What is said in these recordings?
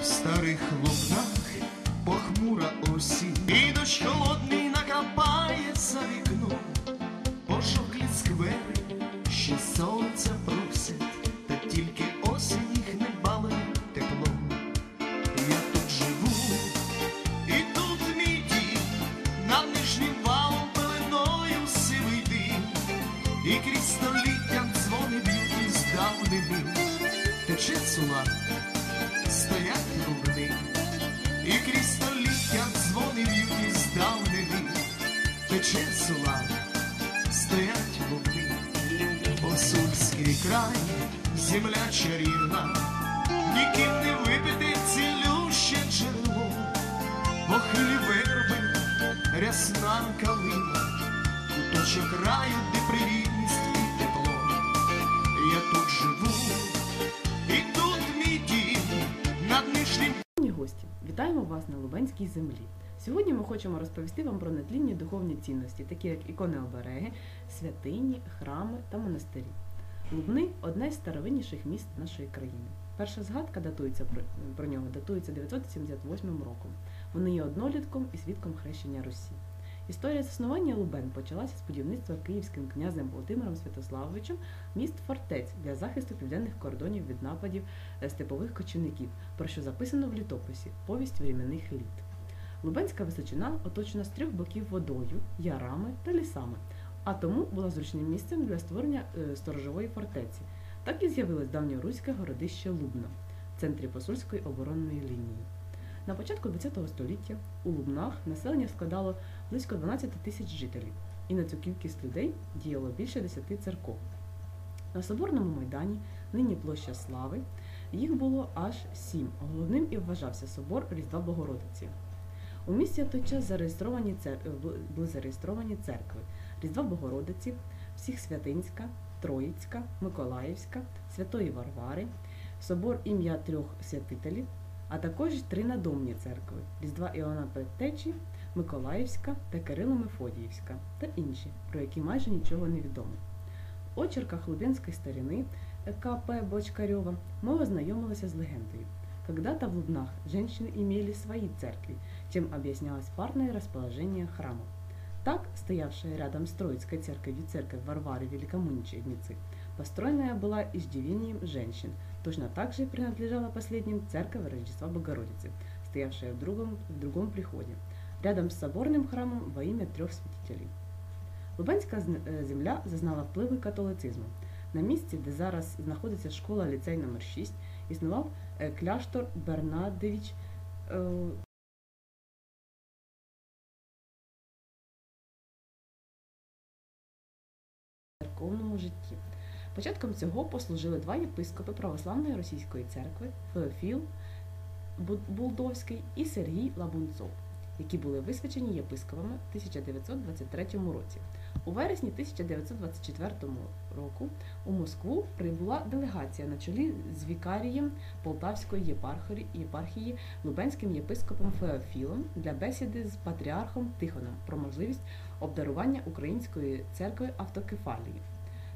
в старих лубнах похмура осінь, і дощ холодний накрапає за вікном, пожовклі сквери, ще сонце просять, та тільки осінь їх не балить теплом. Я тут живу, і тут мій дім, над нижнім валом пеленою сивий дим, і крізь століття дзвони б'ють із давнини, тече сула, земля чарівна, ніким не випити цілюще джерело, похилі верби, рясна калина, куточок раю, де привітність і тепло. Я тут живу, і тут мій дім, над нижнім гості, вітаємо вас на Лубенській землі. Сьогодні ми хочемо розповісти вам про нетлінні духовні цінності, такі як ікони обереги, святині, храми та монастирі. Лубни одне з старовинніших міст нашої країни. Перша згадка датується про, нього датується 978 роком. Вони є однолітком і свідком хрещення Русі. Історія заснування Лубен почалася з будівництва київським князем Володимиром Святославовичем міст фортець для захисту південних кордонів від нападів е, степових кочівників, про що записано в літописі Повість временних літ. Лубенська височина оточена з трьох боків водою, ярами та лісами, а тому була зручним місцем для створення е, сторожової фортеці. Так і з'явилось давньоруське городище Лубна в центрі посольської оборонної лінії. На початку ХХ століття у Лубнах населення складало близько 12 тисяч жителів, і на цю кількість людей діяло більше 10 церков. На Соборному майдані, нині площа Слави, їх було аж сім. Головним і вважався собор Різдва Богородиці. У місті в той час зареєстровані цер... е, були зареєстровані церкви Різдва Богородиці, Всіх Святинська, Троїцька, Миколаївська, Святої Варвари, собор ім'я трьох святителів, а також три надомні церкви Різдва Іоанна Предтечі, Миколаївська та Кирило Мефодіївська та інші, про які майже нічого не відомо. В очерках Лубенської старини К.П. Бочкарёва мы ознайомилися з легендою. Когда-то в Лубнах женщины имели свои церкви, чем объяснялось парное расположение храмов. Так, стоявшая рядом с Троицкой церковью церковь Варвары Великомученицы, построенная была иждивением женщин, точно так же принадлежала последним церковь Рождества Богородицы, стоявшая в другом, в другом приходе, рядом с соборным храмом во имя трех святителей. Лубенська зн- е, земля зазнала впливу католицизму. На місці, де зараз знаходиться школа ліцей номер 6 існував е, кляштор Бернадевич церковному житті. Початком цього послужили два єпископи Православної Російської церкви Феофіл Булдовський і Сергій Лабунцов, які були висвячені єпископами в 1923 році. У вересні 1924 року у Москву прибула делегація на чолі з вікарієм Полтавської єпархії, Лубенським єпископом Феофілом для бесіди з патріархом Тихоном про можливість обдарування української церкви автокефалії.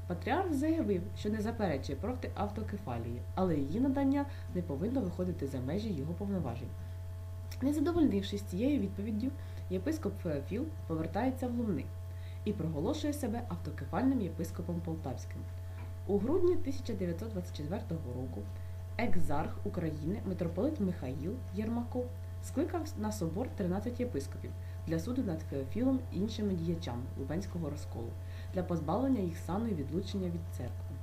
Патріарх заявив, що не заперечує проти автокефалії, але її надання не повинно виходити за межі його повноважень. Не задовольнившись цією відповіддю, єпископ Феофіл повертається в Лумни і проголошує себе автокефальним єпископом Полтавським. У грудні 1924 року екзарх України митрополит Михаїл Єрмаков скликав на собор 13 єпископів для суду над Феофілом і іншими діячами Лубенського розколу для позбавлення їх сану і відлучення від церкви.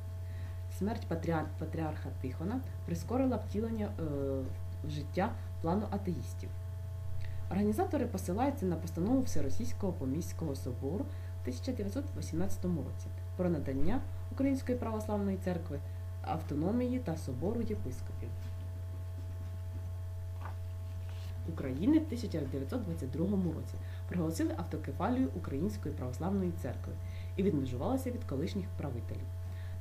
Смерть патріар- патріарха Тихона прискорила втілення е, в життя плану атеїстів. Організатори посилаються на постанову Всеросійського поміського собору в 1918 році про надання Української православної церкви автономії та собору єпископів України в 1922 році проголосили автокефалію Української православної церкви і відмежувалися від колишніх правителів.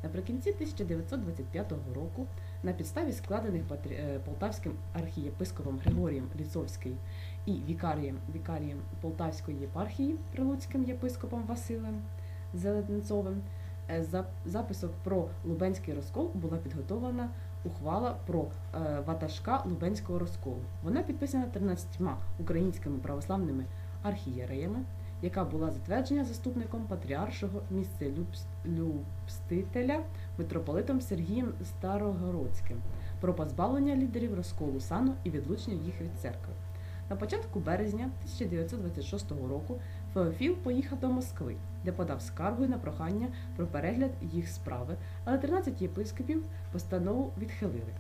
Наприкінці 1925 року на підставі складених е, полтавським архієпископом Григорієм Ліцовським і вікарієм, вікарієм Полтавської єпархії прилуцьким єпископом Василем Зеленцовим е, записок про Лубенський розкол була підготовлена ухвала про е, ватажка Лубенського розколу. Вона підписана 13 українськими православними архієреями, яка була затверджена заступником патріаршого місцелюбстителя митрополитом Сергієм Старогородським про позбавлення лідерів розколу сану і відлучення їх від церкви. На початку березня 1926 року Феофіл поїхав до Москви, де подав скаргу на прохання про перегляд їх справи, але 13 єпископів постанову відхилили.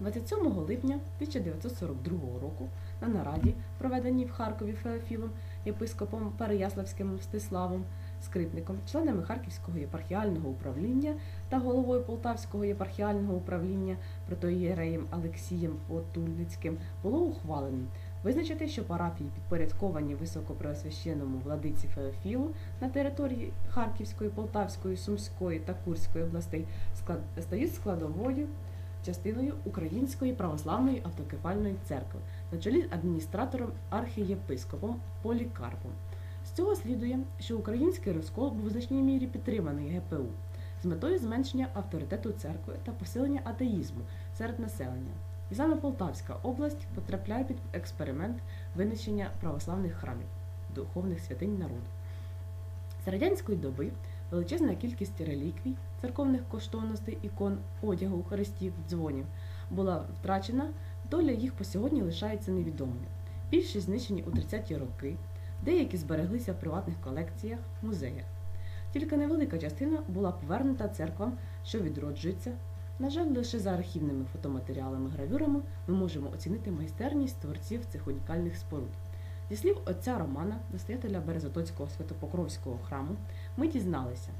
27 липня 1942 року на нараді, проведеній в Харкові Феофілом, єпископом Переяславським Мстиславом, Скрипником, членами Харківського єпархіального управління та головою Полтавського єпархіального управління протоієреєм Олексієм Потульницьким було ухвалено визначити, що парафії, підпорядковані високопреосвященному владиці Феофілу на території Харківської, Полтавської, Сумської та Курської областей, склад... стають складовою частиною Української православної автокефальної церкви на чолі адміністратором архієпископом Полікарпом. З цього слідує, що український розкол був в значній мірі підтриманий ГПУ з метою зменшення авторитету церкви та посилення атеїзму серед населення. І саме Полтавська область потрапляє під експеримент винищення православних храмів, духовних святинь народу. З радянської доби величезна кількість реліквій, церковних коштовностей, ікон, одягу, хрестів, дзвонів була втрачена, доля їх по сьогодні лишається невідомою. Більшість знищені у 30-ті роки, деякі збереглися в приватних колекціях, музеях. Тільки невелика частина була повернута церквам, що відроджуються. На жаль, лише за архівними фотоматеріалами гравюрами ми можемо оцінити майстерність творців цих унікальних споруд. Зі слів отця Романа, настоятеля Березотоцького Святопокровського храму, ми дізналися.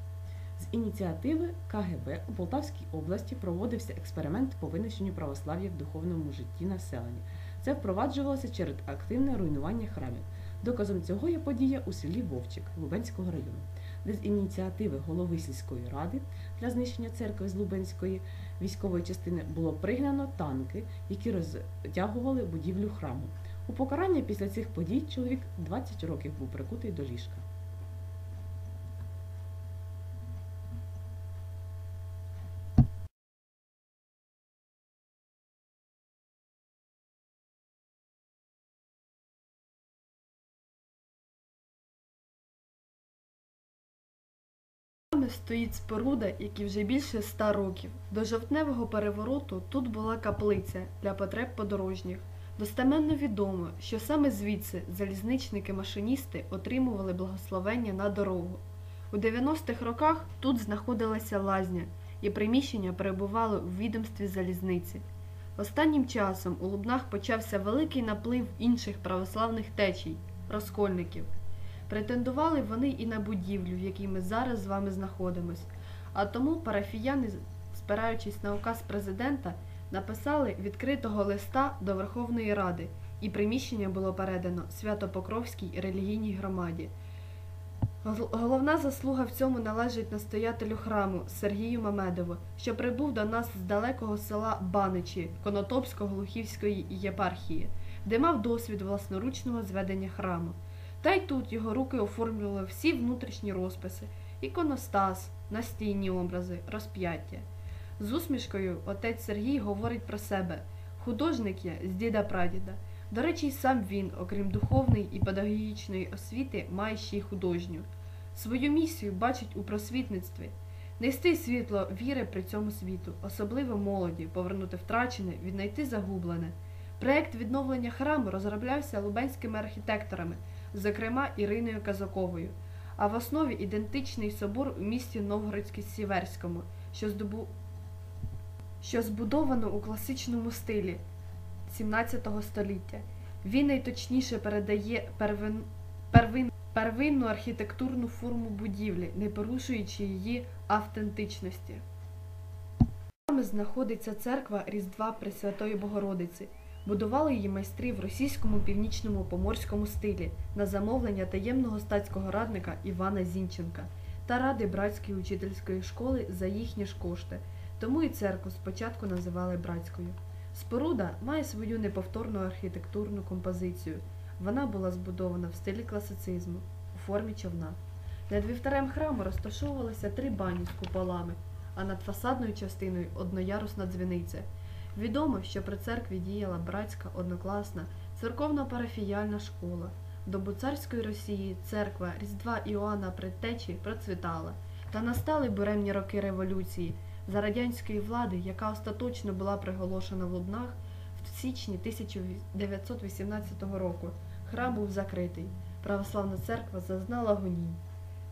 З ініціативи КГБ у Полтавській області проводився експеримент по винищенню православ'я в духовному житті населення. Це впроваджувалося через активне руйнування храмів. Доказом цього є подія у селі Вовчик Лубенського району, де з ініціативи голови сільської ради для знищення церкви з Лубенської військової частини було пригнано танки, які розтягували будівлю храму. У покарання після цих подій чоловік 20 років був прикутий до ліжка. Стоїть споруда, якій вже більше ста років. До жовтневого перевороту тут була каплиця для потреб подорожніх. Достеменно відомо, що саме звідси залізничники-машиністи отримували благословення на дорогу. У 90-х роках тут знаходилася лазня, і приміщення перебували у відомстві залізниці. Останнім часом у Лубнах почався великий наплив інших православних течій розкольників. Претендували вони і на будівлю, в якій ми зараз з вами знаходимось. А тому парафіяни, спираючись на указ президента, написали відкритого листа до Верховної Ради, і приміщення було передано Свято-Покровській релігійній громаді. Головна заслуга в цьому належить настоятелю храму Сергію Мамедову, що прибув до нас з далекого села Баничі Конотопсько-Глухівської єпархії, де мав досвід власноручного зведення храму. Та й тут його руки оформлювали всі внутрішні розписи, іконостас, настійні образи, розп'яття. З усмішкою отець Сергій говорить про себе художник я з діда прадіда. До речі, сам він, окрім духовної і педагогічної освіти, має ще й художню. Свою місію бачить у просвітництві. Нести світло віри при цьому світу, особливо молоді, повернути втрачене, віднайти загублене. Проект відновлення храму розроблявся лубенськими архітекторами, зокрема Іриною Казаковою, а в основі ідентичний собор у місті Новгородській-Сіверському, що, здобу... що збудовано у класичному стилі 17 століття. Він найточніше передає первин... Первин... первинну архітектурну форму будівлі, не порушуючи її автентичності. Саме знаходиться церква Різдва Пресвятої Богородиці. Будували її майстри в російському північному поморському стилі на замовлення таємного статського радника Івана Зінченка та ради братської учительської школи за їхні ж кошти, тому і церкву спочатку називали братською. Споруда має свою неповторну архітектурну композицію. Вона була збудована в стилі класицизму у формі човна. Над вівтарем храму розташовувалися три бані з куполами, а над фасадною частиною одноярусна дзвіниця. Відомо, що при церкві діяла братська однокласна церковно-парафіяльна школа. В добу царської Росії церква Різдва Іоанна Предтечі процвітала, та настали буремні роки революції за радянської влади, яка остаточно була приголошена в Лубнах в січні 1918 року. Храм був закритий. Православна церква зазнала гонінь.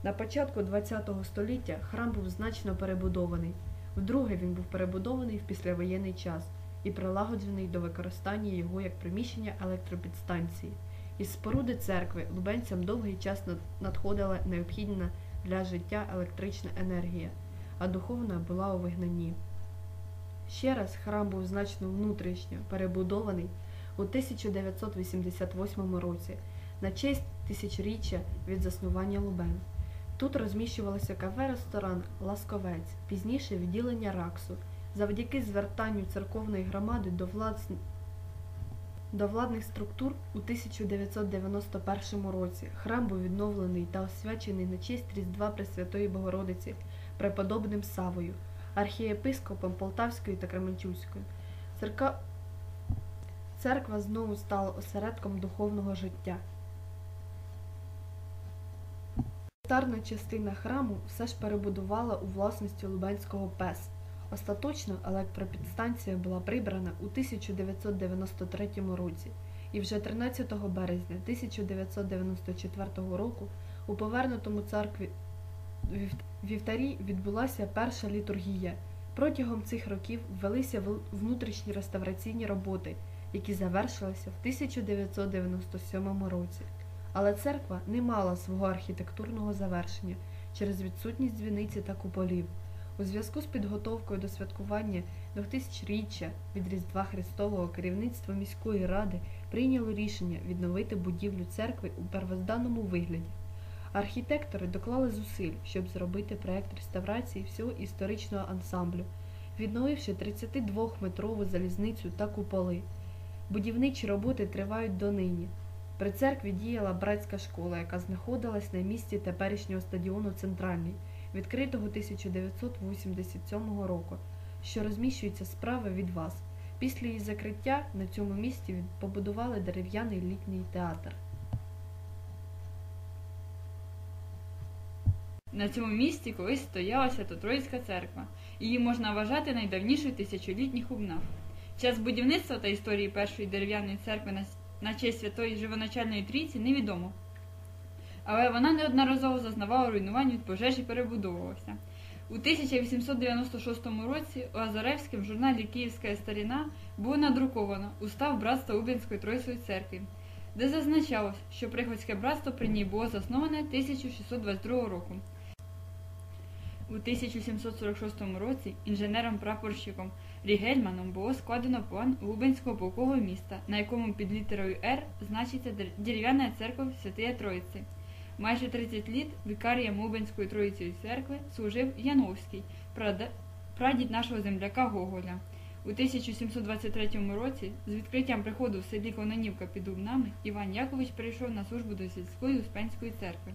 На початку ХХ століття храм був значно перебудований. Вдруге він був перебудований в післявоєнний час і прилагоджений до використання його як приміщення електропідстанції. Із споруди церкви лубенцям довгий час надходила необхідна для життя електрична енергія, а духовна була у вигнанні. Ще раз храм був значно внутрішньо перебудований у 1988 році на честь тисячоріччя від заснування Лубен. Тут розміщувалося кафе-ресторан Ласковець, пізніше відділення Раксу. Завдяки звертанню церковної громади до, влад... до владних структур у 1991 році храм був відновлений та освячений на честь Різдва Пресвятої Богородиці преподобним Савою, архієпископом Полтавської та Кременчуцької. Церка... Церква знову стала осередком духовного життя. Старна частина храму все ж перебудувала у власності Лубенського ПЕС. Остаточно електропідстанція була прибрана у 1993 році, і вже 13 березня 1994 року у повернутому церкві вівтарі відбулася перша літургія. Протягом цих років велися внутрішні реставраційні роботи, які завершилися в 1997 році. Але церква не мала свого архітектурного завершення через відсутність дзвіниці та куполів. У зв'язку з підготовкою до святкування 2000-річчя від Різдва Христового керівництво міської ради прийняло рішення відновити будівлю церкви у первозданному вигляді. Архітектори доклали зусиль, щоб зробити проект реставрації всього історичного ансамблю, відновивши 32-метрову залізницю та куполи. Будівничі роботи тривають донині. При церкві діяла братська школа, яка знаходилась на місці теперішнього стадіону Центральний, відкритого 1987 року, що розміщується справа від вас. Після її закриття на цьому місці побудували дерев'яний літній театр. На цьому місці колись стояла Свято-Троїцька церква. Її можна вважати найдавнішою тисячолітніх убнав. Час будівництва та історії першої дерев'яної церкви на, на честь святої живоначальної трійці невідомо. Але вона неодноразово зазнавала руйнувань від пожеж і перебудовувалася. У 1896 році Лазаревським в журналі Київська старіна було надруковано устав братства Убінської Тройської церкви, де зазначалось, що Приходське братство при ній було засноване 1622 року. У 1746 році інженером-прапорщиком Рігельманом було складено план Лубенського полкового міста, на якому під літерою Р значиться дерев'яна церква Святої Троїці. Майже 30 літ вікарієм Лубенської Троїцької церкви служив Яновський, прадід нашого земляка Гоголя. У 1723 році з відкриттям приходу в селі Кононівка під Дубнами Іван Якович перейшов на службу до сільської Успенської церкви.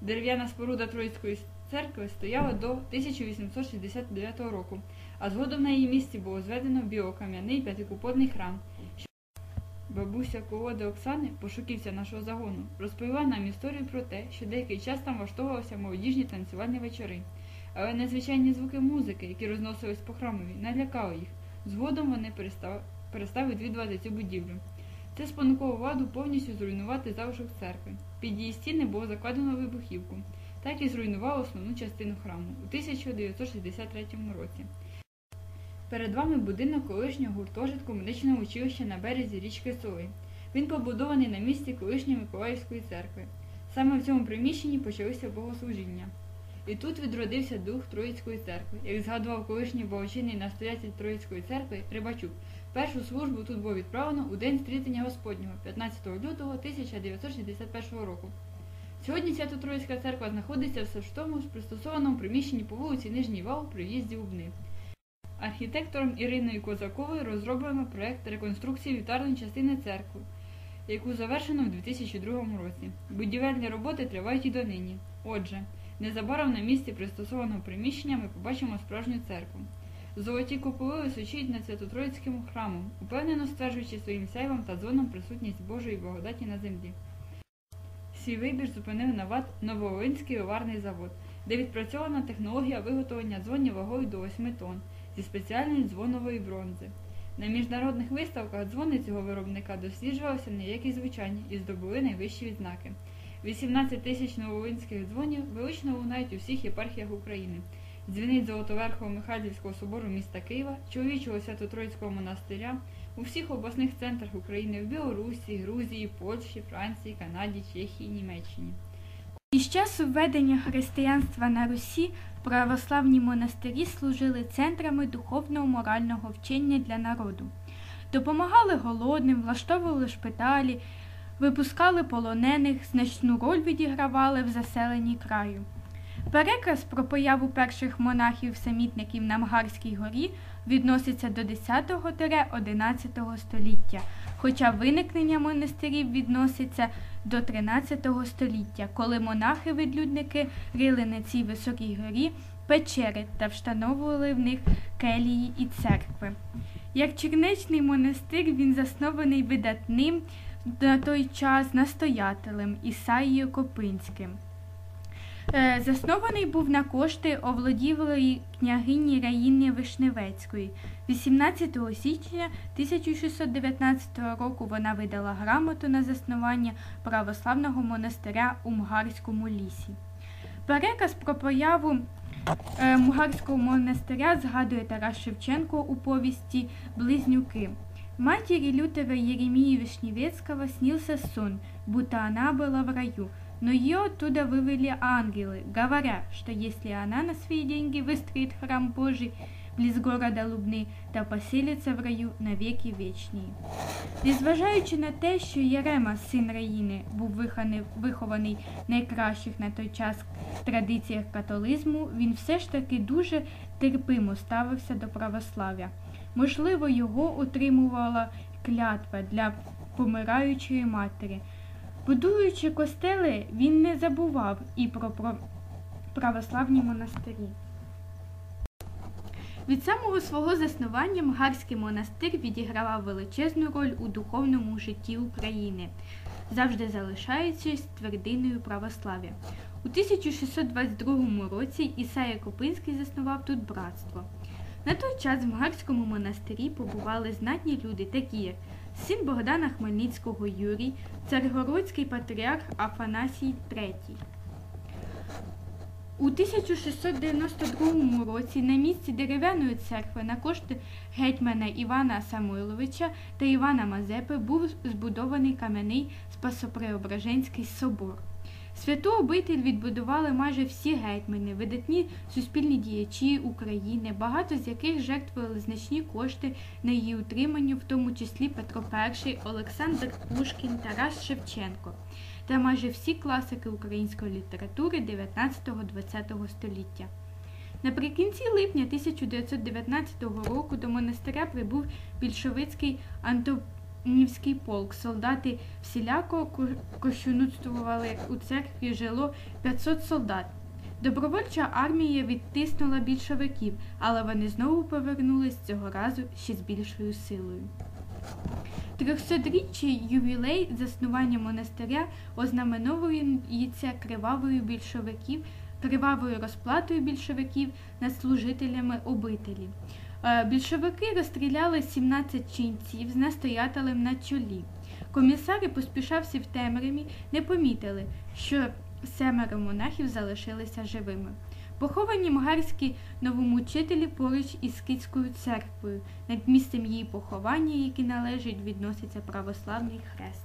Дерев'яна споруда Троїцької церкви стояла до 1869 року, а згодом на її місці було зведено біокам'яний п'ятикуподний храм. Бабуся колоди Оксани, пошуківця нашого загону, розповіла нам історію про те, що деякий час там влаштовувалися молодіжні танцювальні вечори. Але незвичайні звуки музики, які розносились по храмові, налякали їх. Згодом вони перестали, перестали відвідувати цю будівлю. Це спонукало владу повністю зруйнувати залишок церкви. Під її стіни було закладено вибухівку, так і зруйнувало основну частину храму у 1963 році. Перед вами будинок колишнього гуртожитку медичного училища на березі річки Соли. Він побудований на місці колишньої Миколаївської церкви. Саме в цьому приміщенні почалися богослужіння. І тут відродився дух Троїцької церкви, як згадував колишній благочинний настоятель Троїцької церкви Рибачук. Першу службу тут було відправлено у день стрітення Господнього, 15 лютого 1961 року. Сьогодні Свято Троїцька церква знаходиться в тому ж пристосованому приміщенні по вулиці Нижній Вал при в'їзді у Бни. Архітектором Іриною Козаковою розроблено проєкт реконструкції вівтарної частини церкви, яку завершено в 2002 році. Будівельні роботи тривають і донині. Отже, Незабаром на місці пристосованого приміщення ми побачимо справжню церкву. Золоті куполи височують над Свято-Троїцьким храмом, упевнено стверджуючи своїм сяйвом та дзвоном присутність Божої благодаті на землі. Свій вибір зупинив Новат Нововолинський оварний завод, де відпрацьована технологія виготовлення дзвонів вагою до 8 тонн зі спеціальної дзвонової бронзи. На міжнародних виставках дзвони цього виробника досліджувалися не як і звичайні і здобули найвищі відзнаки. 18 тисяч нововолинських дзвонів велично лунають у всіх єпархіях України. Дзвіниць Золотоверхового Михайлівського собору міста Києва, чоловічого Свято-Троїцького монастиря, у всіх обласних центрах України в Білорусі, Грузії, Польщі, Франції, Канаді, Чехії, Німеччині. Із часу введення християнства на Русі православні монастирі служили центрами духовного морального вчення для народу. Допомагали голодним, влаштовували шпиталі, випускали полонених, значну роль відігравали в заселенні краю. Переказ про появу перших монахів-самітників на Мгарській горі відноситься до 10-11 століття, хоча виникнення монастирів відноситься до 13 століття, коли монахи-відлюдники рили на цій високій горі печери та встановлювали в них келії і церкви. Як чернечний монастир він заснований видатним на той час настоятелем Ісаїєю Копинським. Е, Заснований був на кошти овладівої княгині Раїни Вишневецької. 18 січня 1619 року вона видала грамоту на заснування православного монастиря у Мгарському лісі. Переказ про появу е, Мгарського монастиря згадує Тарас Шевченко у повісті Близнюки. Матери лютого Еремии Вишневецкого снился сон, будто она была в раю, но ее оттуда вывели ангелы, говоря, что если она на свои деньги выстроит храм Божий близ города Лубни, то поселиться в раю навеки вічні. Незважаючи на те, що Єрема, син Раїни, був вихований, вихований в найкращих на той час традиціях католизму, він все ж таки дуже терпимо ставився до православ'я. Можливо, його утримувала клятва для помираючої матері. Будуючи костели, він не забував і про, православні монастирі. Від самого свого заснування Мгарський монастир відігравав величезну роль у духовному житті України, завжди залишаючись твердиною православ'я. У 1622 році Ісая Копинський заснував тут братство. На той час в Мгарському монастирі побували знатні люди, такі як син Богдана Хмельницького Юрій, царгородський патріарх Афанасій III. У 1692 році на місці дерев'яної церкви на кошти гетьмана Івана Самойловича та Івана Мазепи був збудований кам'яний Спасопреображенський собор. Святу обитель відбудували майже всі гетьмани, видатні суспільні діячі України, багато з яких жертвували значні кошти на її утримання, в тому числі Петро І, Олександр Пушкін, Тарас Шевченко та майже всі класики української літератури 19-20 століття. Наприкінці липня 1919 року до монастиря прибув більшовицький Антонівський полк. Солдати всіляко кощунствували у церкві жило 500 солдат. Добровольча армія відтиснула більшовиків, але вони знову повернулись цього разу ще з більшою силою. Трьохсотріччя ювілей заснування монастиря ознаменовується кривавою більшовиків, кривавою розплатою більшовиків над служителями обителі. Е, Більшовики розстріляли 17 ченців з настоятелем на чолі. Комісари, поспішавши в темряві, не помітили, що семеро монахів залишилися живими. Поховані мгарські новомучителі поруч із Скітською церквою. Над місцем її поховання, яке належить, відноситься православний хрест.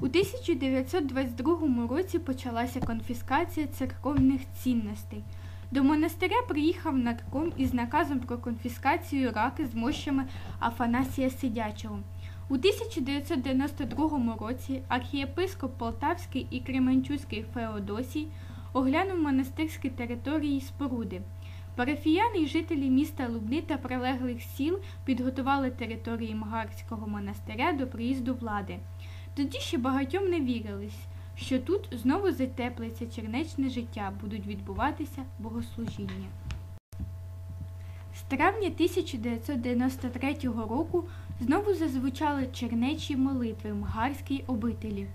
У 1922 році почалася конфіскація церковних цінностей. До монастиря приїхав нарком із наказом про конфіскацію раки з мощами Афанасія Сидячого. У 1992 році архієпископ Полтавський і Кременчуцький Феодосій оглянув монастирські території й споруди. Парафіяни й жителі міста Лубни та прилеглих сіл підготували території Мгарського монастиря до приїзду влади. Тоді ще багатьом не вірилось, що тут знову затеплиться чернечне життя, будуть відбуватися богослужіння. З травня 1993 року знову зазвучали чернечі молитви в Мгарській обителі.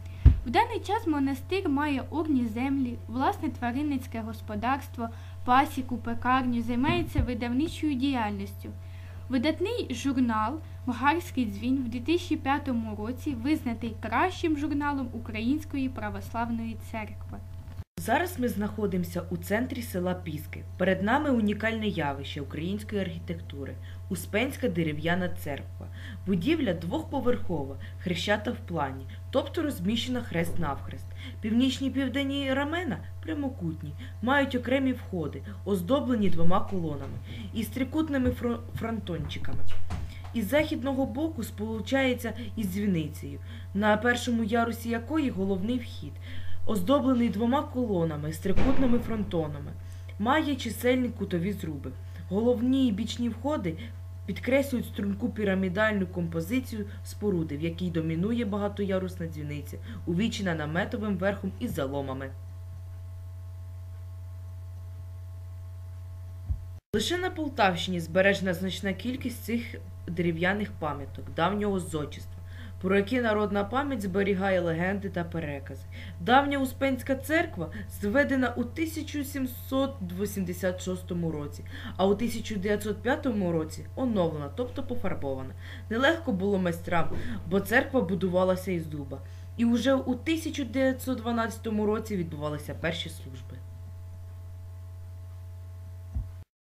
В даний час монастир має орні землі, власне тваринницьке господарство, пасіку, пекарню, займається видавничою діяльністю. Видатний журнал Мгарський дзвін в 2005 році визнатий кращим журналом Української православної церкви. Зараз ми знаходимося у центрі села Піски. Перед нами унікальне явище української архітектури Успенська дерев'яна церква. Будівля двохповерхова, хрещата в плані, тобто розміщена хрест навхрест. Північні південні рамена прямокутні, мають окремі входи, оздоблені двома колонами і з трикутними фро- фронтончиками. Із західного боку сполучається із дзвіницею, на першому ярусі якої головний вхід оздоблений двома колонами з трикутними фронтонами, має чисельні кутові зруби. Головні і бічні входи підкреслюють струнку пірамідальну композицію споруди, в якій домінує багатоярусна дзвіниця, увічена наметовим верхом із заломами. Лише на Полтавщині збережена значна кількість цих дерев'яних пам'яток давнього зодчества, про які народна пам'ять зберігає легенди та перекази. Давня Успенська церква зведена у 1786 році, а у 1905 році оновлена, тобто пофарбована. Нелегко було майстрам, бо церква будувалася із дуба. І уже у 1912 році відбувалися перші служби.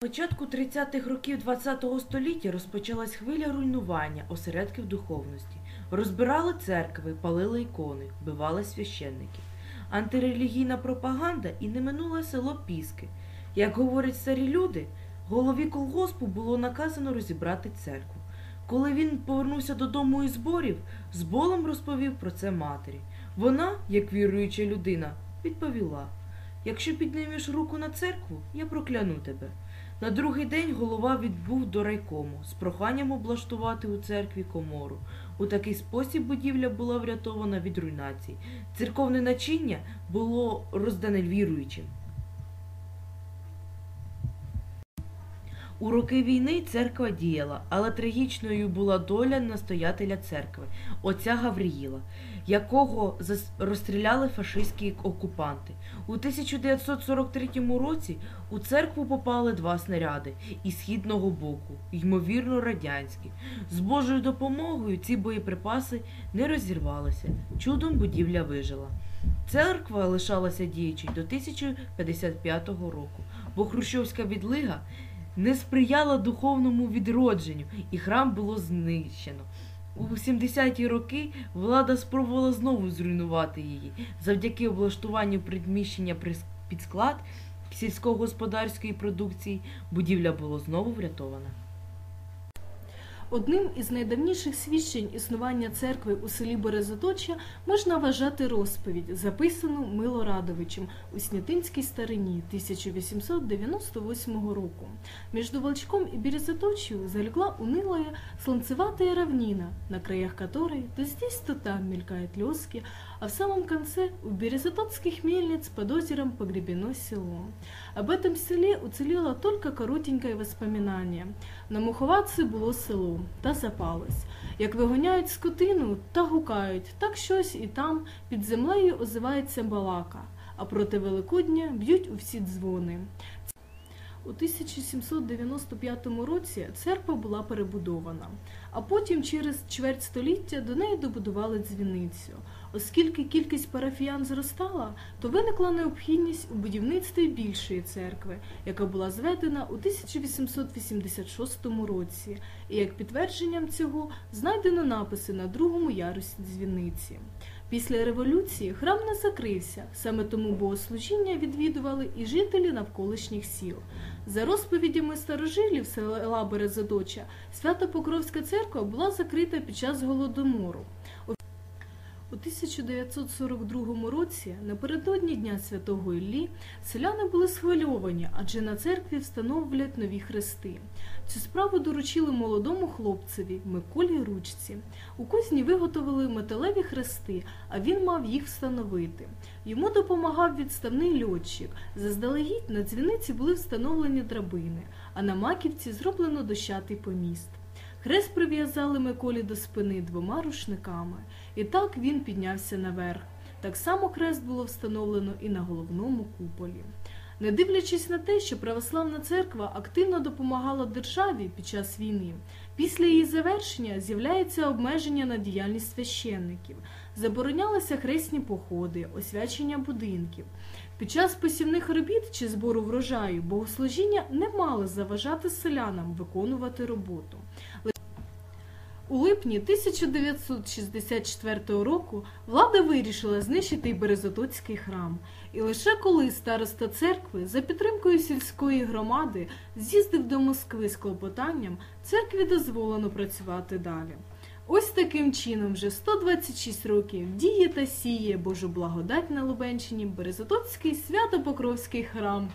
На початку 30-х років ХХ століття розпочалась хвиля руйнування осередків духовності. Розбирали церкви, палили ікони, вбивали священників. Антирелігійна пропаганда і не минуле село Піски. Як говорять старі люди, голові колгоспу було наказано розібрати церкву. Коли він повернувся додому із зборів, з болем розповів про це матері. Вона, як віруюча людина, відповіла: Якщо піднімеш руку на церкву, я прокляну тебе. На другий день голова відбув до райкому з проханням облаштувати у церкві комору. У такий спосіб будівля була врятована від руйнації. Церковне начиння було роздане віруючим. У роки війни церква діяла, але трагічною була доля настоятеля церкви, отця Гавріїла, якого розстріляли фашистські окупанти. У 1943 році у церкву попали два снаряди із східного боку, ймовірно радянські. З Божою допомогою ці боєприпаси не розірвалися. Чудом будівля вижила. Церква лишалася діючою до 1055 року, бо хрущовська відлига не сприяла духовному відродженню, і храм було знищено. У 70-ті роки влада спробувала знову зруйнувати її. Завдяки облаштуванню приміщення при- під склад сільськогосподарської продукції будівля була знову врятована. Одним із найдавніших свідчень існування церкви у селі Березоточа можна вважати розповідь, записану Милорадовичем у Снятинській старині 1898 року. Между Волчком и Березоточью залегла унылая слонцеватая равнина, на краях которой то здесь, то там мелькают лёски, а в самом конце у Березототских мельниц под озером погребено село. Об этом селе уцелело только коротенькое воспоминание. На Муховатці було село, та запалось. Як вигоняють скотину, та гукають, так щось і там під землею озивається балака, а проти Великодня б'ють у всі дзвони. У 1795 році церква була перебудована, а потім через чверть століття до неї добудували дзвіницю. Оскільки кількість парафіян зростала, то виникла необхідність у будівництві більшої церкви, яка була зведена у 1886 році, і як підтвердженням цього знайдено написи на другому ярусі дзвіниці. Після революції храм не закрився, саме тому богослужіння відвідували і жителі навколишніх сіл. За розповідями старожилів села Березодоча, Свято-Покровська церква була закрита під час голодомору. У У 1942 році, напередодні Дня Святого Іллі, селяни були схвильовані, адже на церкві встановлять нові хрести. Цю справу доручили молодому хлопцеві Миколі Ручці. У кузні виготовили металеві хрести, а він мав їх встановити. Йому допомагав відставний льотчик. Заздалегідь на дзвіниці були встановлені драбини, а на маківці зроблено дощатий поміст. Хрест прив'язали Миколі до спини двома рушниками, і так він піднявся наверх. Так само хрест було встановлено і на головному куполі. Не дивлячись на те, що православна церква активно допомагала державі під час війни, після її завершення з'являється обмеження на діяльність священників, заборонялися хресні походи, освячення будинків. Під час посівних робіт чи збору врожаю богослужіння не мали заважати селянам виконувати роботу. У липні 1964 року влада вирішила знищити Березотоцький храм. І лише коли староста церкви за підтримкою сільської громади з'їздив до Москви з клопотанням, церкві дозволено працювати далі. Ось таким чином вже 126 років діє та сіє Божу благодать на Лубенщині Березотоцький свято-покровський храм.